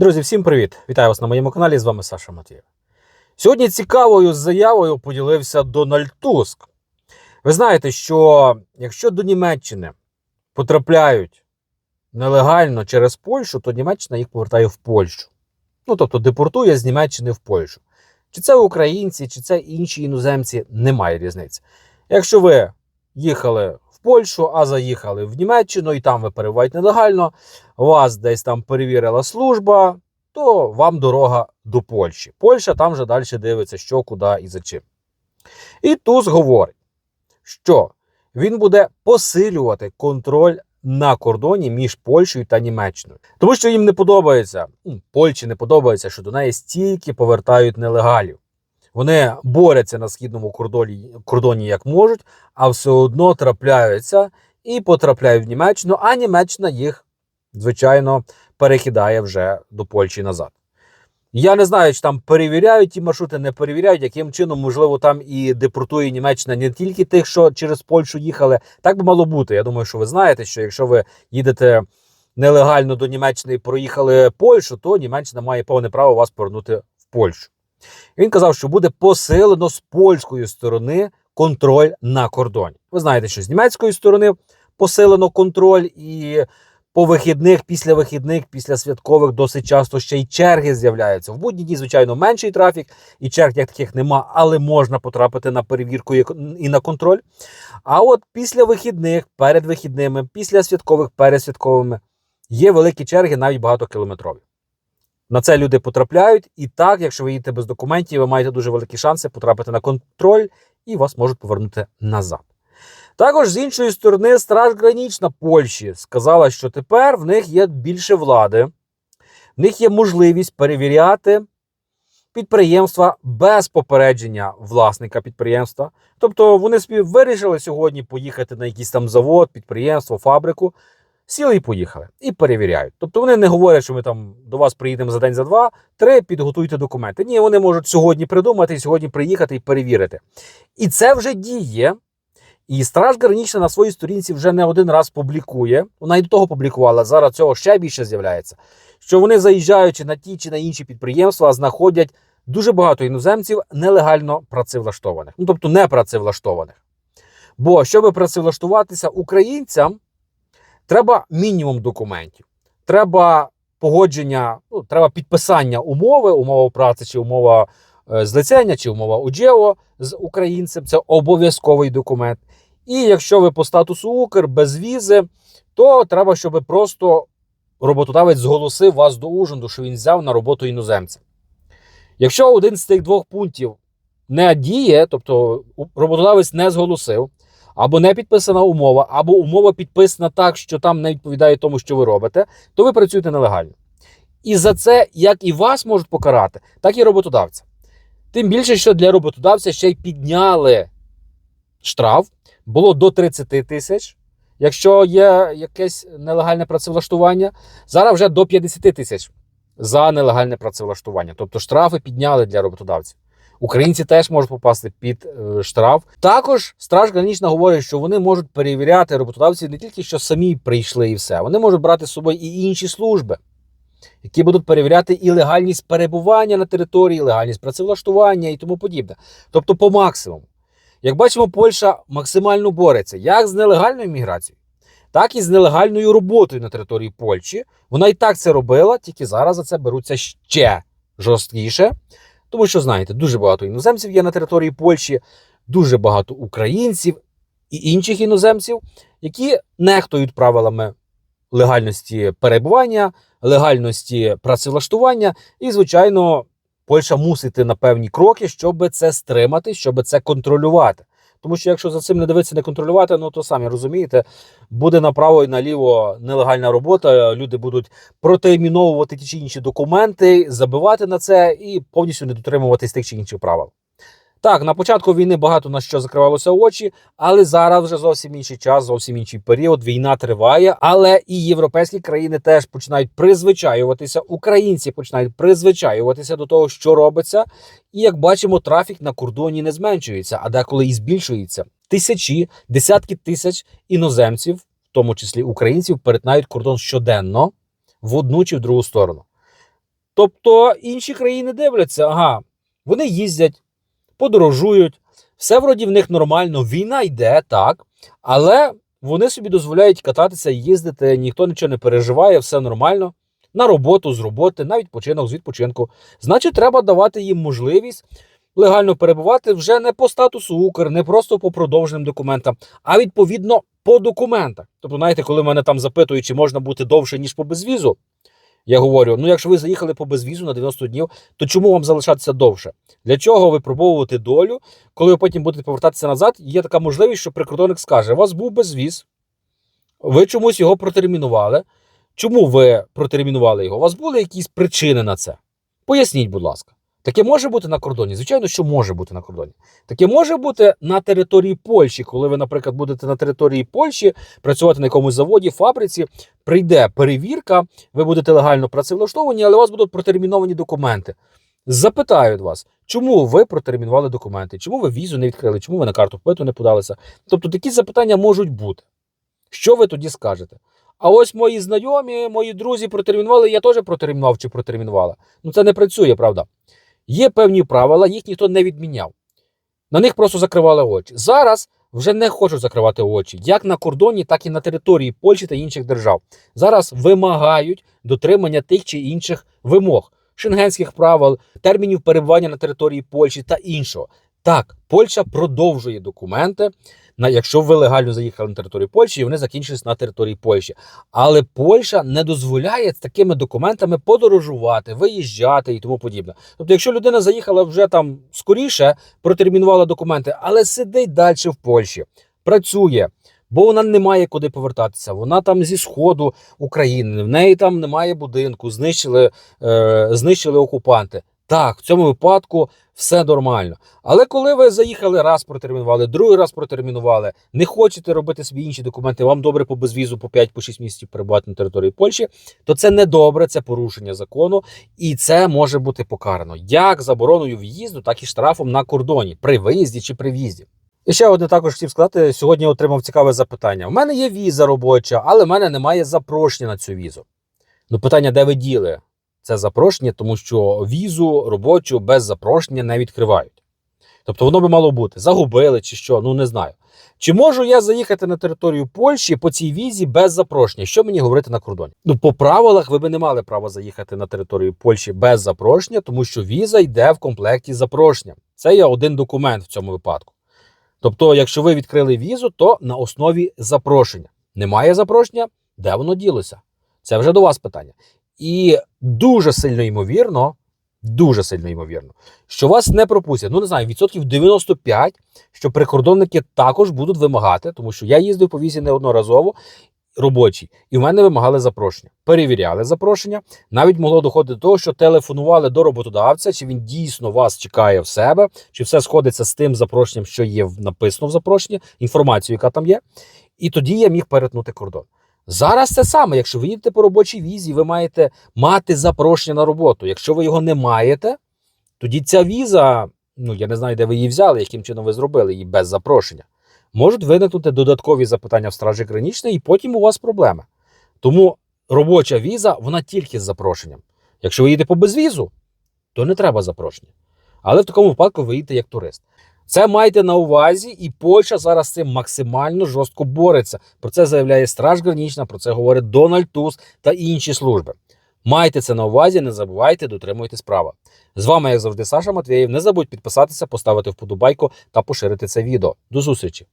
Друзі, всім привіт! Вітаю вас на моєму каналі. З вами Саша Матвієв. Сьогодні цікавою заявою поділився Дональд Туск. Ви знаєте, що якщо до Німеччини потрапляють нелегально через Польщу, то Німеччина їх повертає в Польщу. Ну тобто депортує з Німеччини в Польщу. Чи це українці, чи це інші іноземці, немає різниці. Якщо ви їхали Польщу, а заїхали в Німеччину, і там ви перебуваєте нелегально, вас десь там перевірила служба, то вам дорога до Польщі. Польща там вже далі дивиться, що, куди і за чим. І Туз говорить, що він буде посилювати контроль на кордоні між Польщею та Німеччиною. Тому що їм не подобається, ну, Польщі не подобається, що до неї стільки повертають нелегалів. Вони борються на східному кордоні, кордоні як можуть, а все одно трапляються і потрапляють в Німеччину, а Німеччина їх, звичайно, перекидає вже до Польщі назад. Я не знаю, чи там перевіряють ті маршрути, не перевіряють, яким чином, можливо, там і депортує Німеччина не тільки тих, що через Польщу їхали. Так би мало бути. Я думаю, що ви знаєте, що якщо ви їдете нелегально до Німеччини і проїхали Польщу, то Німеччина має повне право вас повернути в Польщу. Він казав, що буде посилено з польської сторони контроль на кордоні. Ви знаєте, що з німецької сторони посилено контроль, і по вихідних, після вихідних, після святкових досить часто ще й черги з'являються. В будні дні, звичайно, менший трафік, і черг як таких нема, але можна потрапити на перевірку і на контроль. А от після вихідних, перед вихідними, після святкових, перед святковими є великі черги, навіть багатокілометрові. На це люди потрапляють, і так, якщо ви їдете без документів, ви маєте дуже великі шанси потрапити на контроль і вас можуть повернути назад. Також з іншої сторони, Страж Гранічна Польщі сказала, що тепер в них є більше влади, в них є можливість перевіряти підприємства без попередження власника підприємства. Тобто вони вирішили сьогодні поїхати на якийсь там завод, підприємство, фабрику. Сіли і поїхали, і перевіряють. Тобто вони не говорять, що ми там до вас приїдемо за день, за два, три, підготуйте документи. Ні, вони можуть сьогодні придумати, сьогодні приїхати і перевірити. І це вже діє. І Страж Гранічна на своїй сторінці вже не один раз публікує. Вона і до того публікувала. Зараз цього ще більше з'являється. Що вони, заїжджаючи на ті чи на інші підприємства, знаходять дуже багато іноземців нелегально працевлаштованих. Ну тобто не працевлаштованих. Бо щоб працевлаштуватися українцям. Треба мінімум документів. Треба погодження, ну, треба підписання умови, умова праці, чи умова е, злицення, чи умова УДЖЕО з українцем. Це обов'язковий документ. І якщо ви по статусу Укр без візи, то треба, щоб просто роботодавець зголосив вас до ужинду, що він взяв на роботу іноземця. Якщо один з цих двох пунктів не діє, тобто роботодавець не зголосив, або не підписана умова, або умова підписана так, що там не відповідає тому, що ви робите, то ви працюєте нелегально. І за це як і вас можуть покарати, так і роботодавця. Тим більше, що для роботодавця ще й підняли штраф, було до 30 тисяч. Якщо є якесь нелегальне працевлаштування, зараз вже до 50 тисяч за нелегальне працевлаштування. Тобто штрафи підняли для роботодавців. Українці теж можуть попасти під е, штраф. Також Страж Гранічна говорить, що вони можуть перевіряти роботодавців не тільки що самі прийшли і все. Вони можуть брати з собою і інші служби, які будуть перевіряти і легальність перебування на території, легальність працевлаштування і тому подібне. Тобто, по максимуму. Як бачимо, Польща максимально бореться як з нелегальною міграцією, так і з нелегальною роботою на території Польщі. Вона і так це робила, тільки зараз за це беруться ще жорсткіше. Тому що, знаєте, дуже багато іноземців є на території Польщі, дуже багато українців і інших іноземців, які нехтують правилами легальності перебування, легальності працевлаштування. І, звичайно, Польща мусить на певні кроки, щоб це стримати, щоб це контролювати. Тому що якщо за цим не дивитися, не контролювати, ну то самі розумієте, буде направо і наліво нелегальна робота. Люди будуть протиміновувати ті чи інші документи, забивати на це і повністю не дотримуватись тих чи інших правил. Так, на початку війни багато на що закривалося очі, але зараз вже зовсім інший час, зовсім інший період. Війна триває, але і європейські країни теж починають призвичаюватися. Українці починають призвичаюватися до того, що робиться. І як бачимо, трафік на кордоні не зменшується, а деколи і збільшується. Тисячі, десятки тисяч іноземців, в тому числі українців, перетинають кордон щоденно в одну чи в другу сторону. Тобто інші країни дивляться, ага, вони їздять, подорожують, все вроді в них нормально, війна йде, так, але вони собі дозволяють кататися, їздити, ніхто нічого не переживає, все нормально. На роботу з роботи, на відпочинок з відпочинку. Значить, треба давати їм можливість легально перебувати вже не по статусу Укр, не просто по продовженим документам, а відповідно по документах. Тобто, знаєте, коли мене там запитують, чи можна бути довше, ніж по безвізу, я говорю: ну, якщо ви заїхали по безвізу на 90 днів, то чому вам залишатися довше? Для чого випробовувати долю, коли ви потім будете повертатися назад? Є така можливість, що прикордонник скаже: у вас був безвіз, ви чомусь його протермінували. Чому ви протермінували його? У вас були якісь причини на це? Поясніть, будь ласка. Таке може бути на кордоні? Звичайно, що може бути на кордоні. Таке може бути на території Польщі, коли ви, наприклад, будете на території Польщі працювати на якомусь заводі, фабриці, прийде перевірка, ви будете легально працевлаштовані, але у вас будуть протерміновані документи. Запитають вас, чому ви протермінували документи, чому ви візу не відкрили, чому ви на карту впиту не подалися. Тобто такі запитання можуть бути. Що ви тоді скажете? А ось мої знайомі, мої друзі протермінували, я теж протермінував чи протермінувала. Ну це не працює, правда? Є певні правила, їх ніхто не відміняв. На них просто закривали очі. Зараз вже не хочуть закривати очі, як на кордоні, так і на території Польщі та інших держав. Зараз вимагають дотримання тих чи інших вимог, шенгенських правил, термінів перебування на території Польщі та іншого. Так, Польща продовжує документи, на якщо ви легально заїхали на територію Польщі, і вони закінчились на території Польщі. Але Польща не дозволяє з такими документами подорожувати, виїжджати і тому подібне. Тобто, якщо людина заїхала вже там скоріше, протермінувала документи, але сидить далі в Польщі, працює. Бо вона не має куди повертатися. Вона там зі сходу України, в неї там немає будинку, знищили, е, знищили окупанти. Так, в цьому випадку все нормально. Але коли ви заїхали раз протермінували, другий раз протермінували, не хочете робити собі інші документи, вам добре по безвізу по 5-6 місяців перебувати на території Польщі, то це не добре, це порушення закону, і це може бути покарано як забороною в'їзду, так і штрафом на кордоні при виїзді чи при в'їзді. І ще одне також хотів сказати: сьогодні я отримав цікаве запитання. У мене є віза робоча, але в мене немає запрошення на цю візу. Ну, питання, де ви діли? Це запрошення, тому що візу робочу без запрошення не відкривають. Тобто воно би мало бути загубили чи що, ну не знаю. Чи можу я заїхати на територію Польщі по цій візі без запрошення? Що мені говорити на кордоні? Ну, по правилах ви би не мали права заїхати на територію Польщі без запрошення, тому що віза йде в комплекті з запрошенням. Це є один документ в цьому випадку. Тобто, якщо ви відкрили візу, то на основі запрошення. Немає запрошення, де воно ділося? Це вже до вас питання. І дуже сильно ймовірно, дуже сильно ймовірно, що вас не пропустять. Ну, не знаю, відсотків 95, що прикордонники також будуть вимагати, тому що я їздив по візі неодноразово робочий, і в мене вимагали запрошення. Перевіряли запрошення. Навіть могло доходити до того, що телефонували до роботодавця, чи він дійсно вас чекає в себе, чи все сходиться з тим запрошенням, що є написано в запрошенні, інформацію, яка там є. І тоді я міг перетнути кордон. Зараз це саме, якщо ви їдете по робочій візі, ви маєте мати запрошення на роботу. Якщо ви його не маєте, тоді ця віза, ну я не знаю, де ви її взяли, яким чином ви зробили її без запрошення. Можуть виникнути додаткові запитання в стражі гранічної, і потім у вас проблеми. Тому робоча віза, вона тільки з запрошенням. Якщо ви їдете по безвізу, то не треба запрошення. Але в такому випадку ви їдете як турист. Це майте на увазі, і Польща зараз цим максимально жорстко бореться. Про це заявляє Страж Гранічна, про це говорить Дональд Туз та інші служби. Майте це на увазі, не забувайте, дотримуйтесь права. З вами, як завжди, Саша Матвєєв. Не забудь підписатися, поставити вподобайку та поширити це відео. До зустрічі!